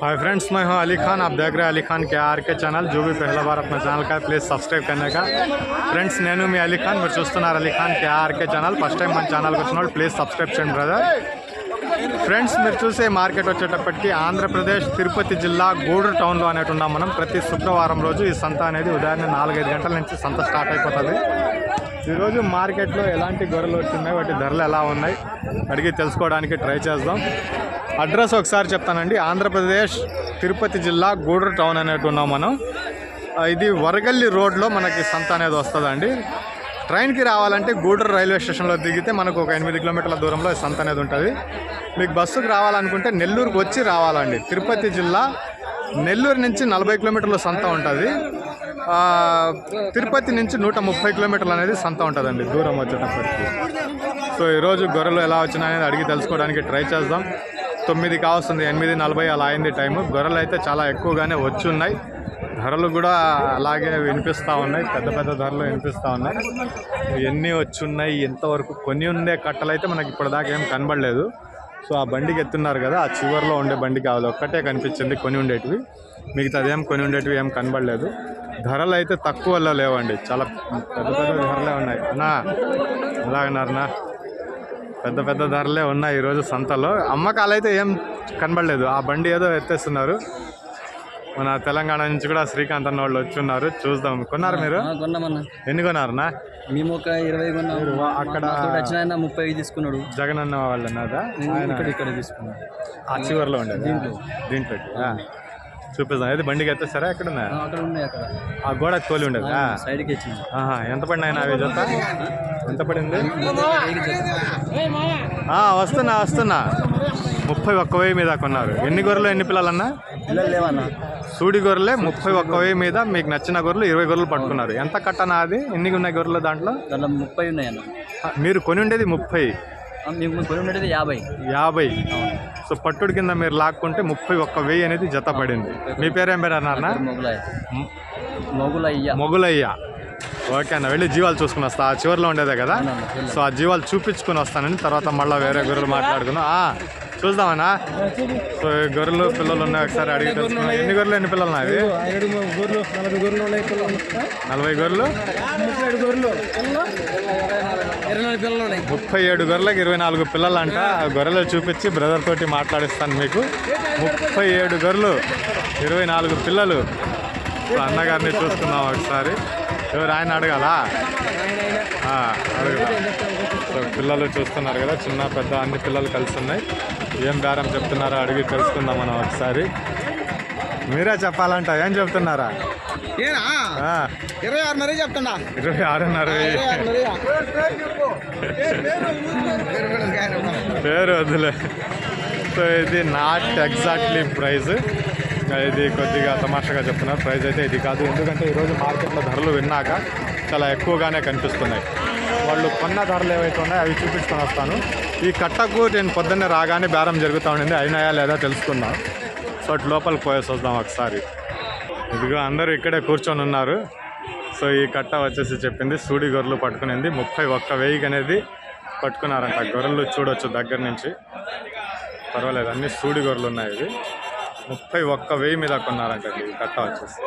Hi friends मैं हूं अली खान आप देख रहे हैं अली खान के आर के ఛానల్ जो भी पहला बार अपना ఛానల్ का प्लीज సబ్స్క్రైబ్ करने का ఫ్రెండ్స్ నేను మీ అలీ ఖాన్ మీరు చూస్తున్నారు Ali Khan K RK channel first time మన ఛానల్కి వచ్చిన వాళ్ళు ప్లీజ్ సబ్స్క్రైబ్ చేయండి బ్రదర్ ఫ్రెండ్స్ మీరు చూసే మార్కెట్ వచ్చేటప్పటికి ఆంధ్రప్రదేశ్ తిరుపతి జిల్లా గూడూరు టౌన్లో అనేటు ఉన్నాం మనం ప్రతి శుక్రవారం రోజు ఈ సంత అనేది ఉదయాన్నే నాలుగైదు గంటల నుంచి సంత స్టార్ట్ అయిపోతుంది ఈరోజు మార్కెట్లో ఎలాంటి గొర్రెలు వచ్చినాయి వాటి ధరలు ఎలా ఉన్నాయి అడిగి తెలుసుకోవడానికి ట్రై చేద్దాం అడ్రస్ ఒకసారి చెప్తానండి. ఆంధ్రప్రదేశ్ తిరుపతి జిల్లా గూడూరు టౌన్ అనేటు ఉన్నాం మనం. ఇది వరగల్లి రోడ్లో మనకి సంత అనేది వస్తుందండి. ట్రైన్కి రావాలంటే గూడూరు రైల్వే స్టేషన్లో దిగితే మనకు ఒక ఎనిమిది కిలోమీటర్ల దూరంలో సంత అనేది ఉంటుంది. మీకు బస్సుకు రావాలనుకుంటే నెల్లూరుకు వచ్చి రావాలండి. తిరుపతి జిల్లా నెల్లూరు నుంచి నలభై కిలోమీటర్ల సంత ఉంటుంది. తిరుపతి నుంచి నూట ముప్పై కిలోమీటర్లు అనేది సంత ఉంటుందండి దూరం వచ్చేటప్పటికి. సో ఈరోజు గొర్రెలు ఎలా వచ్చినాయనేది అడిగి తెలుసుకోవడానికి ట్రై చేద్దాం. తొమ్మిది కావస్తుంది ఎనిమిది నలభై అలా అయింది టైము. గొర్రెలు అయితే చాలా ఎక్కువగానే వచ్చి ఉన్నాయి ధరలు కూడా అలాగే వినిపిస్తూ ఉన్నాయి పెద్ద పెద్ద ధరలు వినిపిస్తూ ఉన్నాయి. ఎన్ని వచ్చి ఉన్నాయి ఎంతవరకు కొన్ని ఉండే కట్టలు అయితే మనకి ఇప్పటిదాకా ఏం కనబడలేదు. సో ఆ బండికి ఎత్తున్నారు కదా ఆ చివరిలో ఉండే బండికి అది ఒక్కటే కనిపించింది కొని ఉండేటివి. మిగతాదేం కొని ఉండేటివి ఏం కనబడలేదు. ధరలు అయితే తక్కువలో లేవండి చాలా పెద్ద పెద్ద ధరలే ఉన్నాయి. అన్నా ఎలాగన్నారన్నా? పెద్ద పెద్ద ధరలే ఉన్నాయి ఈరోజు సంతలో. అమ్మకాలు అయితే ఏం కనబడలేదు. ఆ బండి ఏదో ఎత్తేస్తున్నారు. మన తెలంగాణ నుంచి కూడా శ్రీకాంత్ అన్న వాళ్ళు వచ్చి ఉన్నారు చూద్దాం. కొన్నారు మీరు? ఎన్ని కొన్నారన్నా? మేము ఒక ఇరవై అక్కడ వచ్చిన ముప్పై తీసుకున్నాడు. జగన్ అన్న వాళ్ళు అన్నదా ఇక్కడ ఇక్కడ తీసుకున్నాడు ఆ చివరిలో ఉండేది? దీంట్లో. చూపిస్తాం ఏది బండికి ఎత్తేస్తారా ఎక్కడ ఉన్నా ఆ, అక్కడ ఉన్నాయి అక్కడ. ఆ గోడకు తోలి ఉండేది? సైడ్కి ఎంత పడినాయి అవి జత? ఎంత పడింది? వస్తున్నా వస్తున్నా. ముప్పై ఒక్క వెయ్యి మీద కొన్నారు. ఎన్ని గొర్రెలు ఎన్ని పిల్లలన్నా? సూడి గొర్రెలే ముప్పై ఒక్క వెయ్యి మీద మీకు నచ్చిన గొర్రెలు ఇరవై గొర్రెలు పట్టుకున్నారు. ఎంత కట్టనా అది? ఎన్ని ఉన్నాయి గొర్రెలు దాంట్లో? దాంట్లో ముప్పై ఉన్నాయి అన్న ఆ, మీరు కొని ఉండేది ముప్పై. మేము కొని ఉండేది యాభై. యాభై. సో పట్టుడు కింద మీరు లాక్కుంటే ముప్పై ఒక్క వెయ్యి అనేది జత పడింది. మీ పేరేం పేరు అన్నారనా మొగులయ్య. మొగులయ్య. మొగులయ్య. ఓకే అన్న వెళ్ళి జీవాలు చూసుకుని వస్తా. ఆ చివరిలో ఉండేదే కదా. సో ఆ జీవాలు చూపించుకుని వస్తానని తర్వాత మళ్ళీ వేరే గొర్రెలు మాట్లాడుకున్నాం ఆ, చూద్దామన్నా? సో ఈ గొర్రెలు పిల్లలు ఉన్నాయి ఒకసారి అడిగి తెలుసుకున్నాం ఎన్ని గొర్రెలు ఎన్ని పిల్లలు ఉన్నాయి గొర్రెలు నలభై గొర్రెలు. ముప్పై ఏడు గొర్రెలకు ఇరవై నాలుగు పిల్లలు అంట ఆ గొర్రెలు చూపించి బ్రదర్ తోటి మాట్లాడిస్తాను మీకు. ముప్పై ఏడు గొర్రెలు ఇరవై నాలుగు పిల్లలు. అన్నగారిని చూసుకుందాం ఒకసారి. ఎవరు ఆయన అడగాలా? ఆ, సో పిల్లలు చూస్తున్నారు కదా చిన్న పెద్ద అన్ని పిల్లలు కలిసి ఉన్నాయి. ఏం బేరం చెప్తున్నారో అడిగి తెలుసుకుందాం మనం ఒకసారి. మీరే చెప్పాలంట ఏం చెప్తున్నారా? ఏనా? ఇరవై ఇరవై ఆరున్నర. పేరు వద్దులే. సో ఇది నాట్ ఎగ్జాక్ట్లీ ప్రైస్ ఇది కొద్దిగా తమాషాగా చెప్తున్నారు ప్రైస్ అయితే ఇది కాదు. ఎందుకంటే ఈరోజు మార్కెట్లో ధరలు విన్నాక చాలా ఎక్కువగానే కనిపిస్తున్నాయి. వాళ్ళు కొన్న ధరలు ఏవైతే ఉన్నాయో అవి చూపించుకొని వస్తాను. ఈ కట్టకు నేను పొద్దున్నే రాగానే బేరం జరుగుతూ ఉండింది. అయినాయా లేదా తెలుసుకుందాం. సో అటు లోపలికి పోయేసి వద్దాం ఒకసారి. ఇదిగో అందరూ ఇక్కడే కూర్చొని ఉన్నారు. సో ఈ కట్ట వచ్చేసి చెప్పింది సూడి గొర్రెలు పట్టుకునేది. ముప్పై ఒక్క వెయ్యికి అనేది పట్టుకున్నారంట. గొర్రెలు చూడొచ్చు దగ్గర నుంచి. పర్వాలేదు అన్ని సూడి గొర్రెలు ఉన్నాయి ఇవి. ముప్పై ఒక్క వెయ్యి మీద కొన్నారంట ఈ కట్ట వచ్చేసి.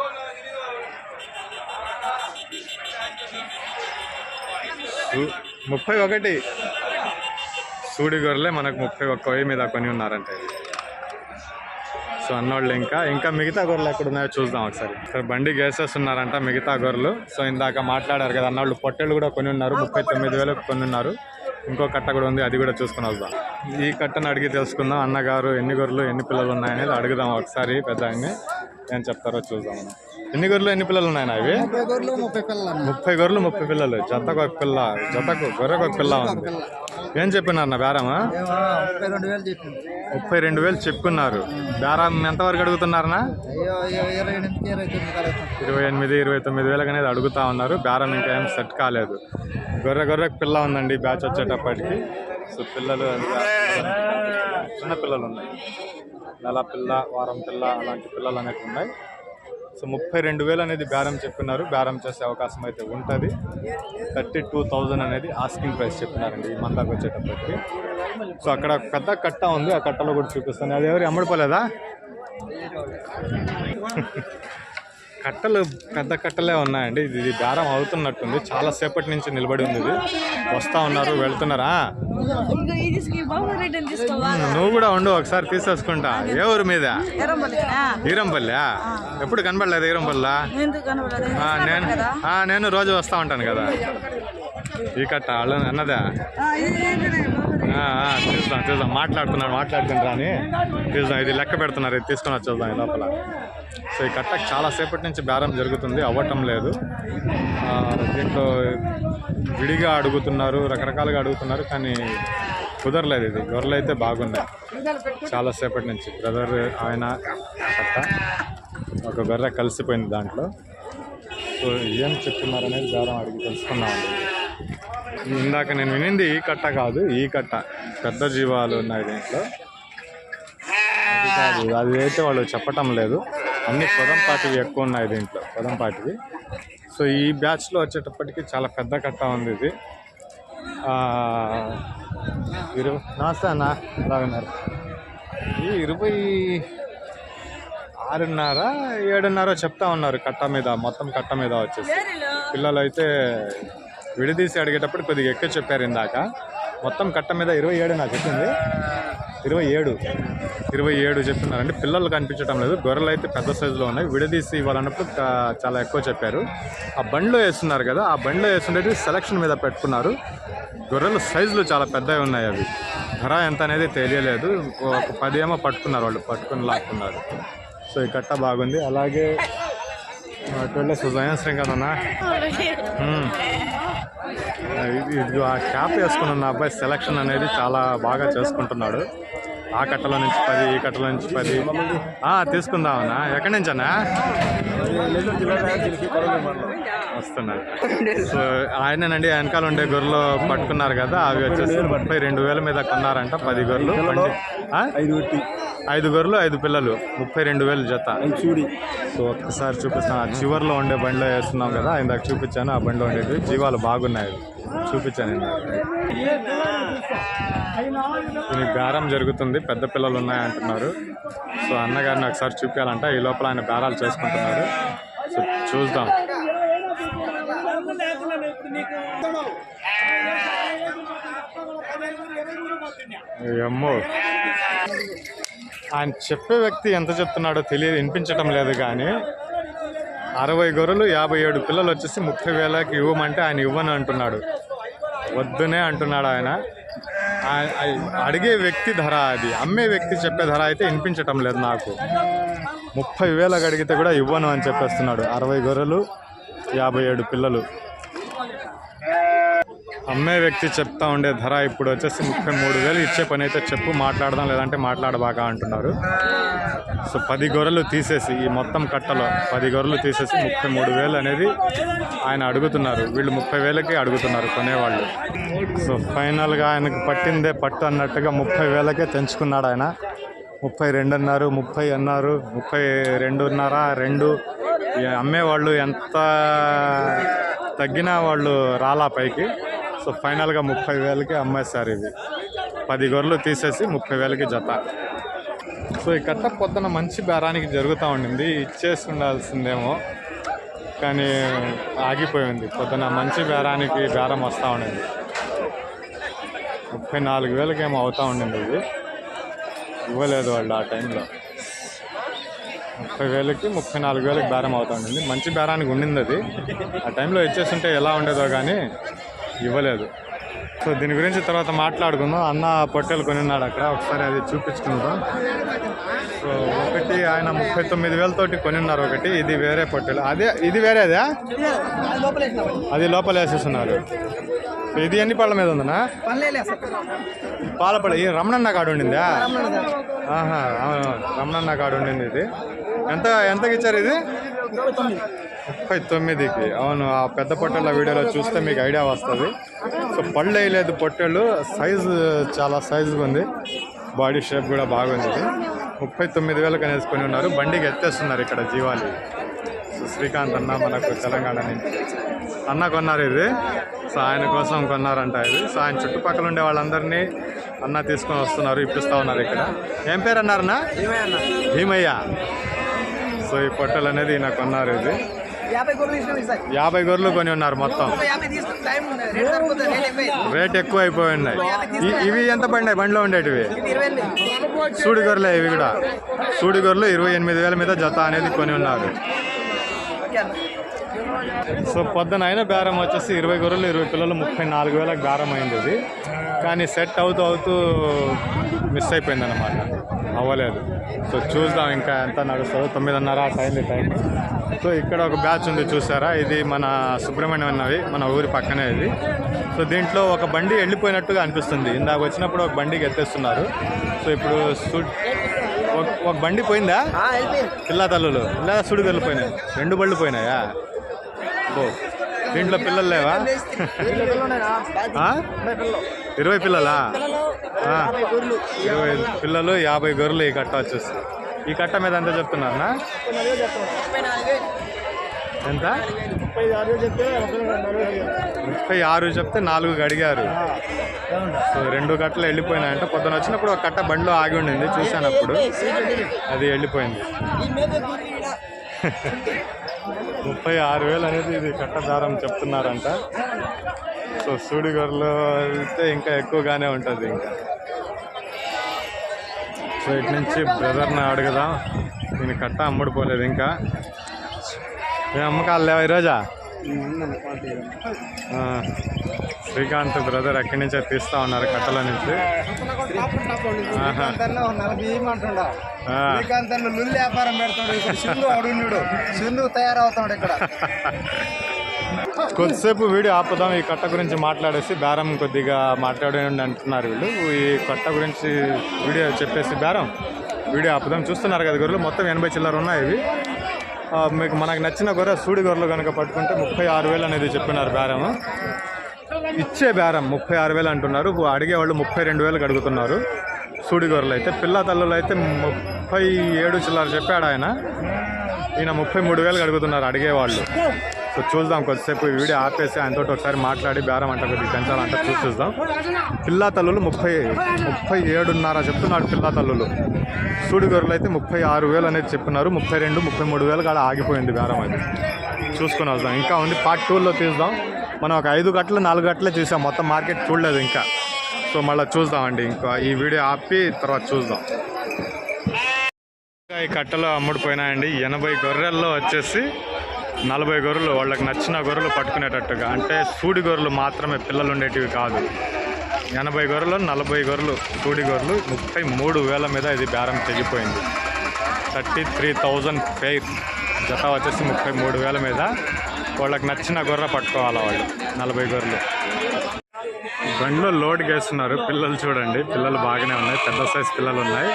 ముప్పై ఒకటి. సూడి గొర్రెలే మనకు ముప్పై ఒక్క వెయ్యి మీద కొని ఉన్నారంట సో అన్నోళ్ళు ఇంకా ఇంకా మిగతా గొర్రెలు ఎక్కడ ఉన్నాయో చూద్దాం ఒకసారి. ఇక్కడ బండి వేసేస్తున్నారంట మిగతా గొర్రెలు. సో ఇందాక మాట్లాడారు కదా అన్నోళ్ళు పొట్టేళ్ళు కూడా కొని ఉన్నారు ముప్పై తొమ్మిది వేలకు కొని ఉన్నారు. ఇంకో కట్ట కూడా ఉంది అది కూడా చూసుకుని వద్దాం. ఈ కట్టను అడిగి తెలుసుకుందాం అన్నగారు ఎన్ని గొర్రెలు ఎన్ని పిల్లలు ఉన్నాయనేది అడుగుదాం ఒకసారి పెద్ద ఆయన్ని. ఏం చెప్తారో చూద్దాం మనం. ఎన్ని గొర్రెలు ఎన్ని పిల్లలు ఉన్నాయి అవి ముప్పై గొర్రెలు ముప్పై పిల్లలు ముప్పై గొర్రెలు ముప్పై పిల్లలు. జతకు ఒక పిల్ల జతకు గొర్రెకు ఒక పిల్ల ఉంది. ఏం చెప్పినారు నా బేరమా ముప్పై రెండు వేలు చెప్పుకున్నారు. బేరం ఎంతవరకు అడుగుతున్నారనా ఇరవై ఎనిమిది ఇరవై తొమ్మిది వేలకు అనేది అడుగుతా ఉన్నారు. బేరం ఇంకా ఏం సెట్ కాలేదు. గొర్రె గొర్రెకు పిల్ల ఉందండి బ్యాచ్ వచ్చేటప్పటికి. సో పిల్లలు అంతా చిన్న పిల్లలు ఉన్నాయి. నెల పిల్ల వారం పిల్ల అలాంటి పిల్లలు అనేవి ఉన్నాయి. సో ముప్పై రెండు వేలు అనేది బేరం చెప్పినారు. బేరం చేసే అవకాశం అయితే ఉంటుంది. థర్టీ టూ థౌజండ్ అనేది ఆస్కింగ్ ప్రైస్ చెప్పినారండి ఈ మందాకు వచ్చేటప్పటికి. సో అక్కడ పెద్ద కట్ట ఉంది. ఆ కట్టలో కూడా చూపిస్తాను. అది ఎవరు అమ్ముడుపోలేదా? కట్టలు పెద్ద కట్టలే ఉన్నాయండి. ఇది ఇది దారం అవుతున్నట్టుంది. చాలా సేపటి నుంచి నిలబడి ఉంది ఇది. వస్తా ఉన్నారు వెళ్తున్నారా? నువ్వు కూడా ఉండు ఒకసారి తీసేసుకుంటా. ఏ ఊరు మీద? ఈరంపల్లి ఎప్పుడు కనబడలేదు ఈరంపల్లా ఆ, నేను ఆ, నేను రోజు వస్తా ఉంటాను కదా. ఈ కట్ట అన్నదా? చూద్దాం చూద్దాం. మాట్లాడుతున్నాడు మాట్లాడుతుంటారా అని చూద్దాం ఇది లెక్క పెడుతున్నారు ఇది తీసుకుని వచ్చేద్దాం ఈ లోపల. సో ఈ కట్ట చాలా సేపటి నుంచి బేరం జరుగుతుంది అవ్వటం లేదు. దీంట్లో విడిగా అడుగుతున్నారు రకరకాలుగా అడుగుతున్నారు కానీ కుదరలేదు ఇది. గొర్రెలు అయితే బాగున్నాయి. చాలా సేపటి నుంచి. బ్రదర్ ఆయన కట్ట ఒక గొర్రె కలిసిపోయింది దాంట్లో. సో ఏం చెప్తున్నారు అనేది బేరం అడిగి తెలుసుకున్నామండి ఇందాక నేను వినింది ఈ కట్ట కాదు ఈ కట్ట. పెద్ద జీవాలు ఉన్నాయి దీంట్లో. అది కాదు అది అయితే వాళ్ళు చెప్పటం లేదు. అన్ని పొదంపాటివి ఎక్కువ ఉన్నాయి దీంట్లో పొదంపాటివి సో ఈ బ్యాచ్లో వచ్చేటప్పటికి చాలా పెద్ద కట్ట ఉంది ఇది. ఇరవై నమస్తే అన్న ఎలా ఉన్నారు ఈ ఇరవై ఆరున్నర ఏడున్నర చెప్తా ఉన్నారు కట్ట మీద మొత్తం కట్ట మీద వచ్చేసి. పిల్లలు అయితే విడదీసి అడిగేటప్పుడు కొద్దిగా ఎక్కువ చెప్పారు ఇందాక. మొత్తం కట్ట మీద ఇరవై ఏడు నాకు చెప్పింది. ఇరవై ఏడు. ఇరవై ఏడు చెప్తున్నారు అంటే పిల్లలు కనిపించడం లేదు. గొర్రెలు అయితే పెద్ద సైజులో ఉన్నాయి. విడదీసి ఇవ్వాలన్నప్పుడు చాలా ఎక్కువ చెప్పారు. ఆ బండిలో వేస్తున్నారు కదా ఆ బండిలో వేస్తుండేది సెలక్షన్ మీద పెట్టుకున్నారు. గొర్రెలు సైజులు చాలా పెద్దవి ఉన్నాయి అవి. ధర ఎంత అనేది తెలియలేదు. ఒక పది ఏమో పట్టుకున్నారు వాళ్ళు పట్టుకుని లాక్కున్నారు. సో ఈ కట్ట బాగుంది. అలాగే అటు వెళ్ళే సుజయం శ్రీకాంత్ మ్మ్. ఇది ఆ క్యాప్ వేసుకున్న అబ్బాయి సెలక్షన్ అనేది చాలా బాగా చేసుకుంటున్నాడు. ఆ కట్టలో నుంచి పది ఈ కట్టలో నుంచి పది. ఆ, తీసుకుందామన్నా ఎక్కడి నుంచి అన్నా? సో ఆయనేనండి వెనకాల ఉండే గొర్రెలు పట్టుకున్నారు కదా అవి వచ్చేసి ముప్పై రెండు వేల మీద కొన్నారంట పది గొర్రెలు? ఐదు గొర్రెలు ఐదు పిల్లలు ముప్పై రెండు వేలు జత. చూడి. సో ఒక్కసారి చూపిస్తాను. ఆ చివర్లో ఉండే బండిలో వేస్తున్నాం కదా ఇందాక చూపించాను ఆ బండిలో ఉండేది జీవాలు బాగున్నాయి. చూపించాను దీనికి బేరం జరుగుతుంది పెద్ద పిల్లలు ఉన్నాయంటున్నారు. సో అన్నగారిని ఒకసారి చూపించాలంటే ఈ లోపల ఆయన బేరాలు చేసుకుంటున్నారు. సో చూద్దాం. అమ్మో. ఆయన చెప్పే వ్యక్తి ఎంత చెప్తున్నాడో తెలియదు వినిపించటం లేదు కానీ అరవై గొర్రెలు యాభై ఏడు పిల్లలు వచ్చేసి ముప్పై వేలకి ఇవ్వమంటే ఆయన ఇవ్వను అంటున్నాడు. వద్దునే అంటున్నాడు ఆయన. అడిగే వ్యక్తి ధర అది. అమ్మే వ్యక్తి చెప్పే ధర అయితే వినిపించటం లేదు నాకు. ముప్పై వేలకు అడిగితే కూడా ఇవ్వను అని చెప్పేస్తున్నాడు. అరవై గొర్రెలు యాభై ఏడు పిల్లలు. అమ్మే వ్యక్తి చెప్తా ఉండే ధర ఇప్పుడు వచ్చేసి ముప్పై మూడు వేలు ఇచ్చే పని అయితే చెప్పు మాట్లాడదాం లేదంటే మాట్లాడబాగా అంటున్నారు. సో పది గొర్రెలు తీసేసి ఈ మొత్తం కట్టలో పది గొర్రెలు తీసేసి ముప్పై మూడు వేలు అనేది ఆయన అడుగుతున్నారు. వీళ్ళు ముప్పై వేలకి అడుగుతున్నారు కొనేవాళ్ళు. సో ఫైనల్గా ఆయనకు పట్టిందే పట్టు అన్నట్టుగా ముప్పై వేలకే తెంచుకున్నాడు ఆయన. ముప్పై రెండు అన్నారు ముప్పై అన్నారు ముప్పై రెండున్నర రెండు. అమ్మేవాళ్ళు ఎంత తగ్గినా వాళ్ళు రాలా పైకి. సో ఫైనల్గా ముప్పై వేలకి అమ్మేస్తారు ఇది. పది గొర్రెలు తీసేసి ముప్పై వేలకి జత. సో ఈ కట్ట పొద్దున మంచి బేరానికి జరుగుతూ ఉండింది. ఇచ్చేసి ఉండాల్సిందేమో. కానీ ఆగిపోయింది. పొద్దున మంచి బేరానికి బేరం వస్తూ ఉండింది. ముప్పై నాలుగు వేలకేమో అవుతూ ఉండింది ఇది. ఇవ్వలేదు వాళ్ళు ఆ టైంలో. ముప్పై వేలకి ముప్పై నాలుగు వేలకి బేరం అవుతూ ఉండింది. మంచి బేరానికి ఉండింది అది. ఆ టైంలో ఇచ్చేస్తుంటే ఎలా ఉండేదో కానీ ఇవ్వలేదు. సో దీని గురించి తర్వాత మాట్లాడుకుందాం. అన్న పొట్టెలు కొనిన్నాడు అక్కడ. ఒకసారి అది చూపించుకుందాం. సో ఒకటి ఆయన ముప్పై తొమ్మిది వేలతోటి కొనిన్నారు ఒకటి. ఇది వేరే పొట్టెలు. అదే ఇది వేరేదా? అది లోపల వేసేస్తున్నారు. ఇది ఎన్ని పళ్ళ మీద ఉందనా పాలపడ ఈ రమణన్న కాడు ఉండిందా? ఆహా అవును రమణన్న కాడు ఉండింది ఇది. ఎంత ఎంతకి ఇచ్చారు ఇది? ముప్పై తొమ్మిదికి. అవును ఆ పెద్ద పొట్టెళ్ళ వీడియోలో చూస్తే మీకు ఐడియా వస్తుంది. సో పళ్ళు వేయలేదు పొట్టెళ్ళు సైజు చాలా సైజుగా ఉంది. బాడీ షేప్ కూడా బాగుంది. ముప్పై తొమ్మిది వేలకు అనేసుకొని ఉన్నారు. బండికి ఎత్తేస్తున్నారు ఇక్కడ జీవాలు. సో శ్రీకాంత్ అన్న మనకు తెలంగాణ నుంచి అన్న కొన్నారు ఇది. సో ఆయన కోసం కొన్నారంట ఇది. సో ఆయన చుట్టుపక్కల ఉండే వాళ్ళందరినీ అన్న తీసుకొని వస్తున్నారు ఇప్పిస్తా ఉన్నారు ఇక్కడ. ఏం పేరు అన్నారన్నా? భీమయ్య. సో ఈ పొట్టలు అనేది ఈయన కొన్నారు ఇది. యాభై గొర్రెలు కొని ఉన్నారు మొత్తం. రేట్ ఎక్కువ అయిపోయి ఉన్నాయి ఇవి ఎంత పడినాయి బండిలో ఉండేటివి? సూడి గొర్రెలే ఇవి కూడా. సూడి గొర్రెలు ఇరవై ఎనిమిది వేల మీద జత అనేది కొని ఉన్నారు. సో పొద్దున అయిన బేరం వచ్చేసి ఇరవై గొర్రెలు ఇరవై పిల్లలు ముప్పై నాలుగు వేలకు బేరం అయింది ఇది. కానీ సెట్ అవుతూ అవుతూ మిస్ అయిపోయింది అనమాట అవ్వలేదు. సో చూద్దాం ఇంకా ఎంత నడుస్తుందో. తొమ్మిదిన్నర అయింది టైం సో ఇక్కడ ఒక బ్యాచ్ ఉంది చూసారా? ఇది మన సుబ్రహ్మణ్యం అన్నవి మన ఊరి పక్కనే ఇది. సో దీంట్లో ఒక బండి వెళ్ళిపోయినట్టుగా అనిపిస్తుంది. ఇందాక వచ్చినప్పుడు ఒక బండికి ఎత్తేస్తున్నారు. సో ఇప్పుడు ఒక- ఒక బండి పోయిందా? పిల్ల తల్లులు. లేదా సుడి వెళ్ళిపోయినాయి రెండు బళ్ళు పోయినాయా? దీంట్లో పిల్లలు లేవా? ఇరవై పిల్లలా? ఇరవై పిల్లలు యాభై గొర్రెలు ఈ కట్ట వచ్చేసి. ఈ కట్ట మీద ఎంత చెప్తున్నారా ఎంత? ముప్పై ఆరు చెప్తే నాలుగు అడిగారు సో రెండు కట్టలు వెళ్ళిపోయినాయంటే. పొద్దున వచ్చినప్పుడు ఒక కట్ట బండిలో ఆగి ఉండింది. చూశాను అప్పుడు. అది వెళ్ళిపోయింది. ముప్పై ఆరు వేలు అనేది ఇది కట్ట దారం చెప్తున్నారంట. సో సూడి వెళ్తే అయితే ఇంకా ఎక్కువగానే ఉంటుంది ఇంకా. సో ఇటు నుంచి బ్రదర్ని అడుగుదాం. నేను కట్ట అమ్ముడుపోలేదు ఇంకా. ఏ అమ్మకాలు లేవా ఈరోజా? శ్రీకాంత్ బ్రదర్ ఎక్కడి నుంచో తీస్తా ఉన్నారు కట్టల నుంచి. ఆహా. నలభై ఏమంటుండా ఆ, శ్రీకాంత్ అన్న లుల్లి వ్యాపారం పెడతాడు ఇక్కడ సింధు అడుగునుడు సింధు తయారవుతాడు ఇక్కడ కొద్దిసేపు వీడియో ఆపుదాం ఈ కట్ట గురించి మాట్లాడేసి బేరం కొద్దిగా మాట్లాడండి అంటున్నారు వీళ్ళు. ఈ కట్ట గురించి వీడియో చెప్పేసి బేరం. వీడియో ఆపుదాం. చూస్తున్నారు కదా గొర్రెలు మొత్తం ఎనభై చిల్లర ఉన్నాయి ఇవి. మీకు మనకు నచ్చిన గొర్రె సూడి గొర్రెలు కనుక పట్టుకుంటే ముప్పై ఆరు వేలు అనేది చెప్పినారు బేరము ఇచ్చే బేరం ముప్పై ఆరు వేలు అంటున్నారు. అడిగేవాళ్ళు ముప్పై రెండు వేలకు అడుగుతున్నారు. సూడి గొర్రెలు అయితే పిల్ల తల్లులు అయితే ముప్పై ఏడు చిల్లర చెప్పాడు ఆయన. ఈయన ముప్పై మూడు వేలకు అడుగుతున్నారు అడిగేవాళ్ళు సో చూద్దాం కొద్దిసేపు ఈ వీడియో ఆపేసి ఆయనతో ఒకసారి మాట్లాడి బేరం అంటే కొద్దిగా పెంచాలంటే చూసి చూద్దాం. పిల్లా తల్లులు ముప్పై ముప్పై ఏడున్నర చెప్తున్నాడు పిల్లా తల్లులు. సూడి గొర్రెలు అయితే ముప్పై ఆరు వేలు అనేది చెప్తున్నారు ముప్పై రెండు ముప్పై మూడు వేలు కాడ ఆగిపోయింది బేరం అది. చూసుకొని వద్దాం. ఇంకా ఉంది పార్ట్ టూలో తీద్దాం. మనం ఒక ఐదు గంటలు నాలుగు గంటలే చూసాం మొత్తం మార్కెట్ చూడలేదు ఇంకా. సో మళ్ళీ చూద్దామండి ఇంకా. ఈ వీడియో ఆపి తర్వాత చూద్దాం. ఇంకా ఈ కట్టలో అమ్ముడుపోయినాయండి ఎనభై గొర్రెల్లో వచ్చేసి నలభై గొర్రెలు వాళ్ళకి నచ్చిన గొర్రెలు పట్టుకునేటట్టుగా. అంటే సూడి గొర్రెలు మాత్రమే పిల్లలు ఉండేటివి కాదు. ఎనభై గొర్రెలు నలభై గొర్రెలు సూడి గొర్రెలు ముప్పై మూడు వేల మీద ఇది బేరం తెగిపోయింది. Thirty three thousand pair. జత వచ్చేసి ముప్పై మూడు వేల మీద వాళ్ళకి నచ్చిన గొర్రె పట్టుకోవాలి వాళ్ళు. నలభై గొర్రెలు. బండ్లో లోడ్ వేస్తున్నారు పిల్లలు చూడండి. పిల్లలు బాగానే ఉన్నాయి. పెద్ద సైజ్ పిల్లలు ఉన్నాయి.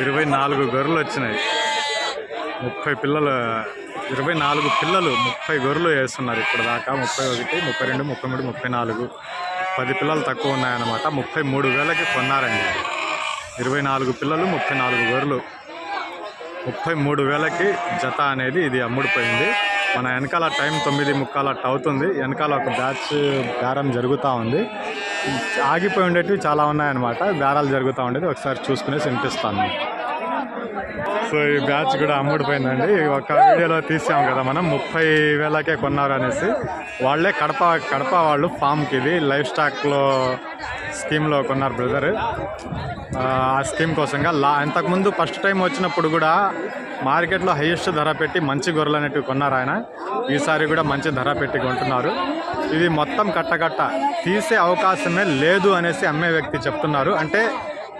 ఇరవై నాలుగు గొర్రెలు వచ్చినాయి. ముప్పై పిల్లలు ఇరవై నాలుగు పిల్లలు ముప్పై గొర్రెలు వేస్తున్నారు ఇప్పుడు దాకా. ముప్పై ఒకటి ముప్పై రెండు ముప్పై మూడు ముప్పై నాలుగు. పది పిల్లలు తక్కువ ఉన్నాయన్నమాట. ముప్పై మూడు వేలకి కొన్నారండి. ఇరవై నాలుగు పిల్లలు ముప్పై నాలుగు గొర్రెలు. ముప్పై మూడు వేలకి జత అనేది ఇది అమ్ముడిపోయింది. మన వెనకాల టైం తొమ్మిది ముక్కాలు అవుతుంది. వెనకాల ఒక బ్యాచ్ బేరం జరుగుతూ ఉంది. ఆగిపోయి ఉండేటివి చాలా ఉన్నాయన్నమాట. బేరాలు జరుగుతూ ఉండేది. ఒకసారి చూసుకునేసి వినిపిస్తాను. సో ఈ బ్యాచ్ కూడా అమ్ముడిపోయిందండి. ఒక వీడియోలో తీసాం కదా మనం ముప్పై వేలకే కొన్నారు అనేసి. వాళ్ళే కడప కడప వాళ్ళు ఫామ్కి ఇది లైఫ్ స్టాక్లో స్కీమ్లో కొన్నారు బ్రదర్. ఆ స్కీమ్ కోసంగా లా ఇంతకుముందు ఫస్ట్ టైం వచ్చినప్పుడు కూడా మార్కెట్లో హైయెస్ట్ ధర పెట్టి మంచి గొర్రెలు అనేటివి కొన్నారు ఆయన. ఈసారి కూడా మంచి ధర పెట్టి కొంటున్నారు. ఇది మొత్తం కట్టకట్ట. తీసే అవకాశమే లేదు అనేసి అమ్మే వ్యక్తి చెప్తున్నారు. అంటే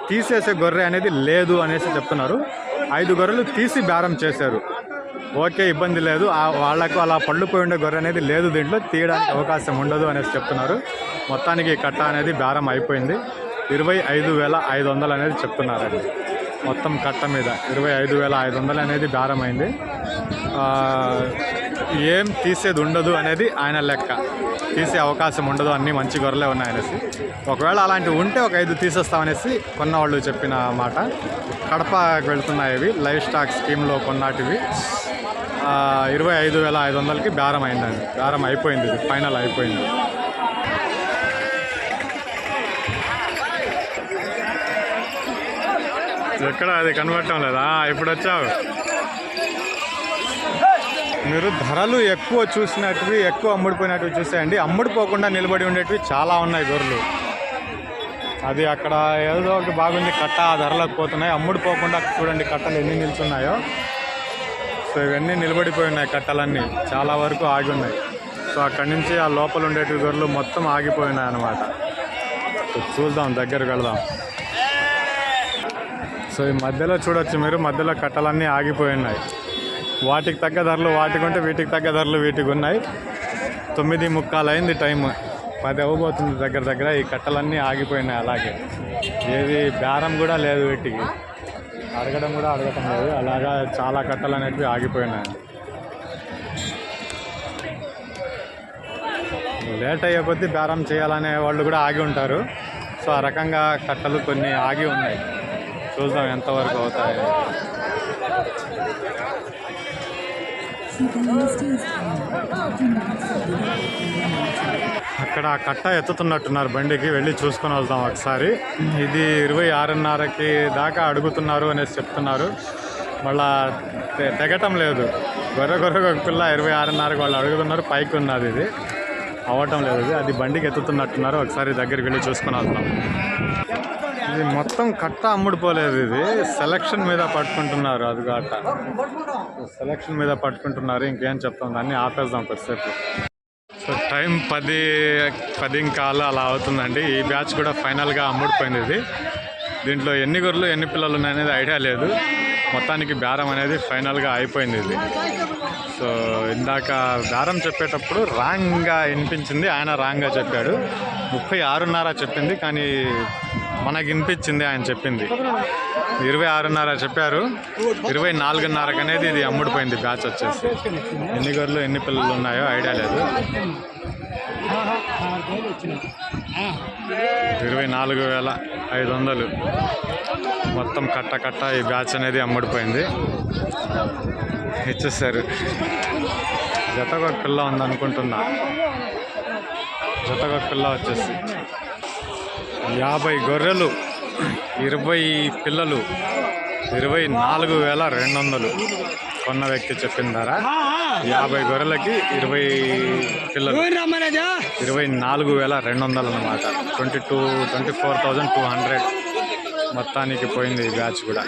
తీసేసే గొర్రె అనేది లేదు అనేసి చెప్తున్నారు. ఐదు గొర్రెలు తీసి బేరం చేశారు. ఓకే ఇబ్బంది లేదు. వాళ్ళకు అలా పళ్ళుపోయి ఉండే గొర్రె అనేది లేదు దీంట్లో. తీయడానికి అవకాశం ఉండదు అనేసి చెప్తున్నారు. మొత్తానికి కట్ట అనేది బేరం అయిపోయింది. ఇరవై ఐదు వేల ఐదు వందలు అనేది చెప్తున్నారండి. మొత్తం కట్ట మీద ఇరవై ఐదు వేల ఐదు వందలు అనేది బేరం అయింది. ఏం తీసేది ఉండదు అనేది ఆయన లెక్క. తీసే అవకాశం ఉండదు అన్నీ మంచి గొర్రెలే ఉన్నాయనేసి. ఒకవేళ అలాంటివి ఉంటే ఒక ఐదు తీసేస్తామనేసి కొన్నవాళ్ళు చెప్పిన మాట. కడపకి వెళ్తున్నాయి ఇవి స్టాక్ స్కీమ్లో కొన్నాటివి. ఇరవై ఐదు వేల ఐదు వందలకి బేరం అయిందండి. బేరం అయిపోయింది ఇది ఫైనల్ అయిపోయింది. ఎక్కడ అది కనబడటం లేదా? ఇప్పుడు వచ్చావు. మీరు ధరలు ఎక్కువ చూసినట్టువి ఎక్కువ అమ్ముడిపోయినట్టువి చూసేయండి. అమ్ముడిపోకుండా నిలబడి ఉండేటివి చాలా ఉన్నాయి గొర్రెలు. అది అక్కడ ఏదో ఒకటి బాగుంది కట్ట ఆ ధరలకు పోతున్నాయి. అమ్ముడిపోకుండా చూడండి కట్టలు ఎన్ని నిల్చున్నాయో. సో ఇవన్నీ నిలబడిపోయి ఉన్నాయి కట్టలన్నీ. చాలా వరకు ఆగి ఉన్నాయి. సో అక్కడి నుంచి ఆ లోపల ఉండేటివి గొర్రెలు మొత్తం ఆగిపోయినాయి అన్నమాట. చూద్దాం దగ్గరకు వెళదాం. సో ఈ మధ్యలో చూడొచ్చు మీరు మధ్యలో కట్టలన్నీ ఆగిపోయి ఉన్నాయి వాటికి తగ్గ ధరలు వాటికి ఉంటే వీటికి తగ్గ ధరలు వీటికి ఉన్నాయి. తొమ్మిది ముక్కాలు అయింది టైం పది అవ్వబోతుంది దగ్గర దగ్గర ఈ కట్టలన్నీ ఆగిపోయినాయి అలాగే. ఏది బేరం కూడా లేదు వీటికి. అడగడం కూడా అడగటం లేదు. అలాగా చాలా కట్టలు అనేటివి ఆగిపోయినాయి. లేట్ అయ్యే కొద్దీ బేరం చేయాలనే వాళ్ళు కూడా ఆగి ఉంటారు. సో ఆ రకంగా కట్టలు కొన్ని ఆగి ఉన్నాయి. చూద్దాం ఎంతవరకు అవుతాయి అక్కడ కట్ట ఎత్తుతున్నట్టున్నారు బండికి. వెళ్ళి చూసుకొని వద్దాం ఒకసారి. ఇది ఇరవై ఆరున్నరకి దాకా అడుగుతున్నారు అనేసి చెప్తున్నారు. మళ్ళా తెగటం లేదు. గొర్రె గొర్రె ఒక పిల్ల ఇరవై ఆరున్నరకి వాళ్ళు అడుగుతున్నారు. పైకి ఉన్నది ఇది. అవ్వటం లేదు. ఇది అది బండికి ఎత్తుతున్నట్టున్నారు. ఒకసారి దగ్గరికి వెళ్ళి చూసుకొని వద్దాం ఇది మొత్తం కట్ట అమ్ముడుపోలేదు ఇది. సెలక్షన్ మీద పట్టుకుంటున్నారు అది కాట సెలక్షన్ మీద పట్టుకుంటున్నారు. ఇంకేం చెప్తాం? దాన్ని ఆపేద్దాం కొద్దిసేపు. సో టైం పది పది కాలు అలా అవుతుందండి. ఈ బ్యాచ్ కూడా ఫైనల్గా అమ్ముడిపోయింది ఇది. దీంట్లో ఎన్ని గొర్రెలు ఎన్ని పిల్లలు ఉన్నాయనేది ఐడియా లేదు. మొత్తానికి బేరం అనేది ఫైనల్గా అయిపోయింది ఇది. సో ఇందాక బేరం చెప్పేటప్పుడు రాంగ్గా వినిపించింది. ఆయన రాంగ్గా చెప్పాడు. ముప్పై ఆరున్నర చెప్పింది. కానీ మనకి వినిపించింది ఆయన చెప్పింది. ఇరవై ఆరున్నర చెప్పారు. ఇరవై నాలుగున్నరకు అనేది ఇది అమ్ముడిపోయింది బ్యాచ్ వచ్చేసి. ఎన్ని గొర్రెలు ఎన్ని పిల్లలు ఉన్నాయో ఐడియా లేదు. ఇరవై నాలుగు వేల ఐదు వందలు. మొత్తం కట్ట కట్ట ఈ బ్యాచ్ అనేది అమ్ముడిపోయింది. ఇచ్చేసారు. జతకు పిల్ల ఉందనుకుంటున్నా. జతకు పిల్ల వచ్చేసి. యాభై గొర్రెలు ఇరవై పిల్లలు ఇరవై నాలుగు వేల రెండు వందలు. కొన్న వ్యక్తి చెప్పిన ధర యాభై గొర్రెలకి ఇరవై పిల్లలు. ఇరవై నాలుగు వేల రెండు వందలు అనమాట twenty two twenty four thousand two hundred. మొత్తానికి పోయింది ఈ బ్యాచ్ కూడా.